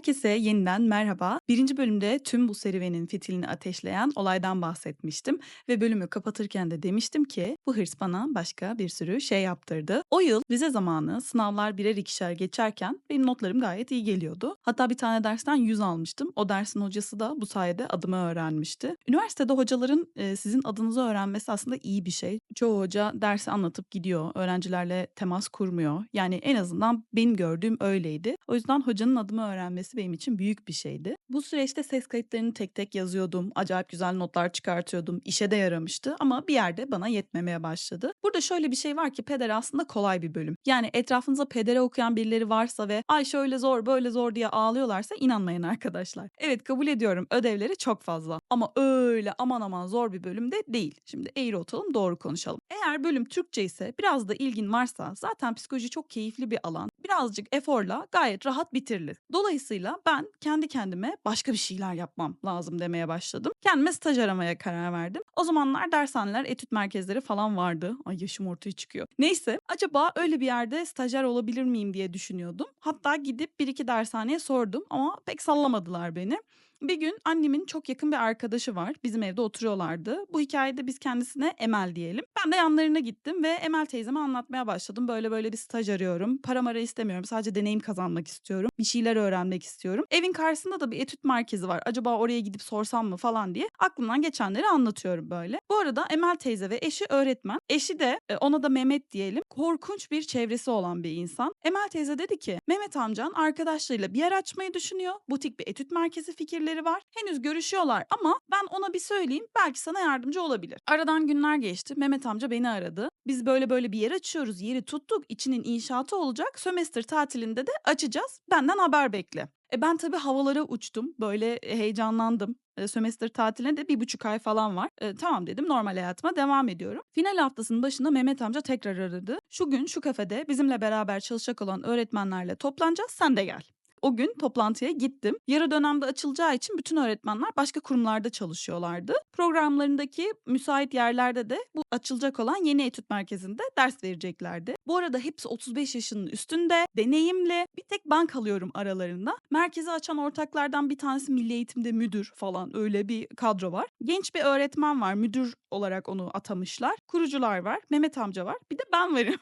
Herkese yeniden merhaba. Birinci bölümde tüm bu serüvenin fitilini ateşleyen olaydan bahsetmiştim ve bölümü kapatırken de demiştim ki bu hırs bana başka bir sürü şey yaptırdı. O yıl vize zamanı sınavlar birer ikişer geçerken benim notlarım gayet iyi geliyordu. Hatta bir tane dersten 100 almıştım. O dersin hocası da bu sayede adımı öğrenmişti. Üniversitede hocaların e, sizin adınızı öğrenmesi aslında iyi bir şey. Çoğu hoca dersi anlatıp gidiyor. Öğrencilerle temas kurmuyor. Yani en azından benim gördüğüm öyleydi. O yüzden hocanın adımı öğrenmesi benim için büyük bir şeydi. Bu süreçte ses kayıtlarını tek tek yazıyordum. Acayip güzel notlar çıkartıyordum. İşe de yaramıştı ama bir yerde bana yetmemeye başladı. Burada şöyle bir şey var ki peder aslında kolay bir bölüm. Yani etrafınızda pedere okuyan birileri varsa ve ay şöyle zor böyle zor diye ağlıyorlarsa inanmayın arkadaşlar. Evet kabul ediyorum ödevleri çok fazla ama öyle aman aman zor bir bölüm de değil. Şimdi eğri oturalım doğru konuşalım. Eğer bölüm Türkçe ise biraz da ilgin varsa zaten psikoloji çok keyifli bir alan. Birazcık eforla gayet rahat bitirilir. Dolayısıyla ben kendi kendime başka bir şeyler yapmam lazım demeye başladım. Kendime staj aramaya karar verdim. O zamanlar dershaneler, etüt merkezleri falan vardı. Ay yaşım ortaya çıkıyor. Neyse acaba öyle bir yerde stajyer olabilir miyim diye düşünüyordum. Hatta gidip bir iki dershaneye sordum ama pek sallamadılar beni. Bir gün annemin çok yakın bir arkadaşı var. Bizim evde oturuyorlardı. Bu hikayede biz kendisine Emel diyelim. Ben de yanlarına gittim ve Emel teyzeme anlatmaya başladım. Böyle böyle bir staj arıyorum. Para mara istemiyorum. Sadece deneyim kazanmak istiyorum. Bir şeyler öğrenmek istiyorum. Evin karşısında da bir etüt merkezi var. Acaba oraya gidip sorsam mı falan diye aklımdan geçenleri anlatıyorum böyle. Bu arada Emel teyze ve eşi öğretmen. Eşi de e, ona da Mehmet diyelim. Korkunç bir çevresi olan bir insan. Emel teyze dedi ki Mehmet amcan arkadaşlarıyla bir yer açmayı düşünüyor. Butik bir etüt merkezi fikirleri var. Henüz görüşüyorlar ama ben ona bir söyleyeyim belki sana yardımcı olabilir. Aradan günler geçti. Mehmet amca beni aradı. Biz böyle böyle bir yer açıyoruz. Yeri tuttuk. İçinin inşaatı olacak. Sömestr tatilinde de açacağız. Benden haber bekle. E ben tabii havalara uçtum. Böyle heyecanlandım. E, sömestr tatiline de bir buçuk ay falan var. E, tamam dedim normal hayatıma devam ediyorum. Final haftasının başında Mehmet amca tekrar aradı. Şu gün şu kafede bizimle beraber çalışacak olan öğretmenlerle toplanacağız sen de gel. O gün toplantıya gittim. Yarı dönemde açılacağı için bütün öğretmenler başka kurumlarda çalışıyorlardı. Programlarındaki müsait yerlerde de bu açılacak olan yeni etüt merkezinde ders vereceklerdi. Bu arada hepsi 35 yaşının üstünde, deneyimli. Bir tek ben kalıyorum aralarında. Merkezi açan ortaklardan bir tanesi milli eğitimde müdür falan öyle bir kadro var. Genç bir öğretmen var. Müdür olarak onu atamışlar. Kurucular var. Mehmet amca var. Bir de ben varım.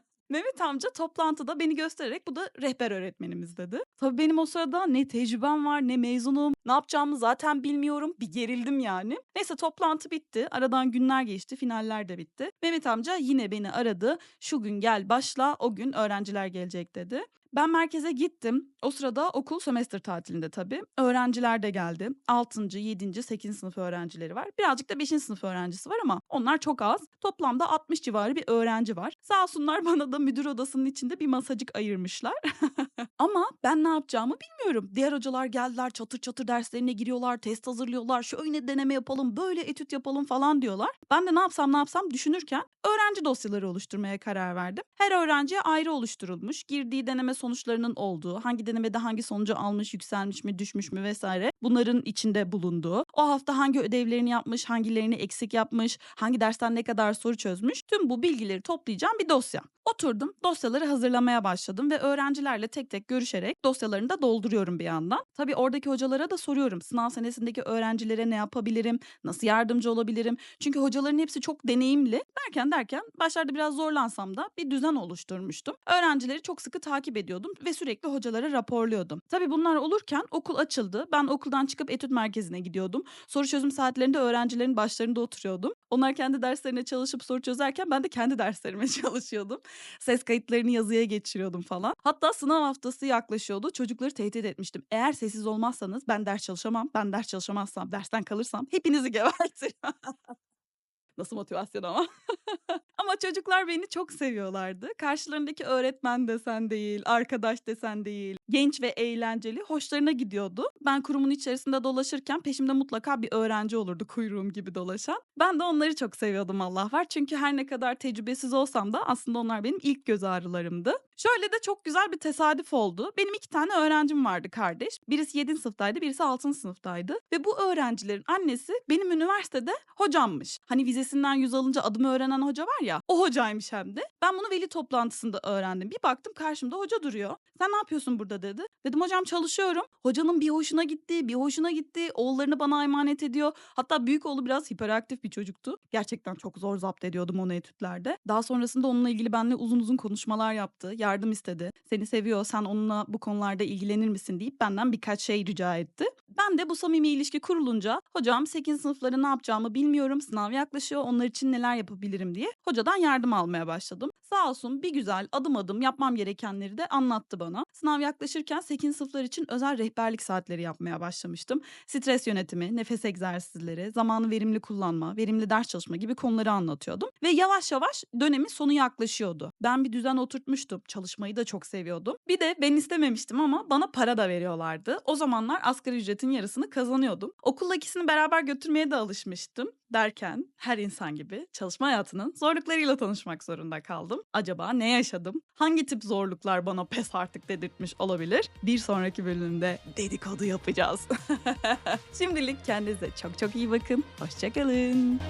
Mehmet amca toplantıda beni göstererek bu da rehber öğretmenimiz dedi. Tabii benim o sırada ne tecrübem var ne mezunum. Ne yapacağımı zaten bilmiyorum. Bir gerildim yani. Neyse toplantı bitti. Aradan günler geçti. Finaller de bitti. Mehmet amca yine beni aradı. Şu gün gel başla. O gün öğrenciler gelecek dedi. Ben merkeze gittim. O sırada okul sömestr tatilinde tabii. Öğrenciler de geldi. 6. 7. 8. sınıf öğrencileri var. Birazcık da 5. sınıf öğrencisi var ama onlar çok az. Toplamda 60 civarı bir öğrenci var. Sağ olsunlar bana da müdür odasının içinde bir masacık ayırmışlar. ama ben ne yapacağımı bilmiyorum. Diğer hocalar geldiler çatır çatır derslerine giriyorlar, test hazırlıyorlar. Şöyle deneme yapalım, böyle etüt yapalım falan diyorlar. Ben de ne yapsam ne yapsam düşünürken öğrenci dosyaları oluşturmaya karar verdim. Her öğrenciye ayrı oluşturulmuş. Girdiği deneme sonuçlarının olduğu, hangi denemede hangi sonucu almış, yükselmiş mi, düşmüş mü vesaire bunların içinde bulunduğu, o hafta hangi ödevlerini yapmış, hangilerini eksik yapmış, hangi dersten ne kadar soru çözmüş tüm bu bilgileri toplayacağım bir dosya. Oturdum, dosyaları hazırlamaya başladım ve öğrencilerle tek tek görüşerek dosyalarını da dolduruyorum bir yandan. Tabii oradaki hocalara da soruyorum. Sınav senesindeki öğrencilere ne yapabilirim? Nasıl yardımcı olabilirim? Çünkü hocaların hepsi çok deneyimli. Derken derken başlarda biraz zorlansam da bir düzen oluşturmuştum. Öğrencileri çok sıkı takip ediyordum ve sürekli hocalara raporluyordum. Tabii bunlar olurken okul açıldı. Ben okuldan çıkıp etüt merkezine gidiyordum. Soru çözüm saatlerinde öğrencilerin başlarında oturuyordum. Onlar kendi derslerine çalışıp soru çözerken ben de kendi derslerime çalışıyordum. Ses kayıtlarını yazıya geçiriyordum falan. Hatta sınav haftası yaklaşıyordu. Çocukları tehdit etmiştim. Eğer sessiz olmazsanız ben ders çalışamam. Ben ders çalışamazsam, dersten kalırsam hepinizi gebertirim. Nasıl motivasyon ama. ama çocuklar beni çok seviyorlardı. Karşılarındaki öğretmen desen değil, arkadaş desen değil. Genç ve eğlenceli, hoşlarına gidiyordu. Ben kurumun içerisinde dolaşırken peşimde mutlaka bir öğrenci olurdu kuyruğum gibi dolaşan. Ben de onları çok seviyordum Allah var. Çünkü her ne kadar tecrübesiz olsam da aslında onlar benim ilk göz ağrılarımdı. Şöyle de çok güzel bir tesadüf oldu. Benim iki tane öğrencim vardı kardeş. Birisi 7. sınıftaydı, birisi 6. sınıftaydı. Ve bu öğrencilerin annesi benim üniversitede hocammış. Hani vizesi Tesinden yüz alınca adımı öğrenen hoca var ya o hocaymış hem de. Ben bunu veli toplantısında öğrendim. Bir baktım karşımda hoca duruyor. Sen ne yapıyorsun burada dedi. Dedim hocam çalışıyorum. Hocanın bir hoşuna gitti, bir hoşuna gitti. Oğullarını bana emanet ediyor. Hatta büyük oğlu biraz hiperaktif bir çocuktu. Gerçekten çok zor zapt ediyordum onu etütlerde. Daha sonrasında onunla ilgili benimle uzun uzun konuşmalar yaptı. Yardım istedi. Seni seviyor, sen onunla bu konularda ilgilenir misin deyip benden birkaç şey rica etti. Ben de bu samimi ilişki kurulunca hocam 8 sınıfları ne yapacağımı bilmiyorum. Sınav yaklaşıyor. Onlar için neler yapabilirim diye hocadan yardım almaya başladım. Sağ olsun bir güzel adım adım yapmam gerekenleri de anlattı bana. Sınav yaklaşırken 8 sınıflar için özel rehberlik saatleri yapmaya başlamıştım. Stres yönetimi, nefes egzersizleri, zamanı verimli kullanma, verimli ders çalışma gibi konuları anlatıyordum. Ve yavaş yavaş dönemin sonu yaklaşıyordu. Ben bir düzen oturtmuştum. Çalışmayı da çok seviyordum. Bir de ben istememiştim ama bana para da veriyorlardı. O zamanlar asgari ücretin yarısını kazanıyordum. Okulla ikisini beraber götürmeye de alışmıştım. Derken her insan gibi çalışma hayatının zorluklarıyla tanışmak zorunda kaldım. Acaba ne yaşadım? Hangi tip zorluklar bana pes artık dedirtmiş olabilir? Bir sonraki bölümde dedikodu yapacağız. Şimdilik kendinize çok çok iyi bakın. Hoşçakalın.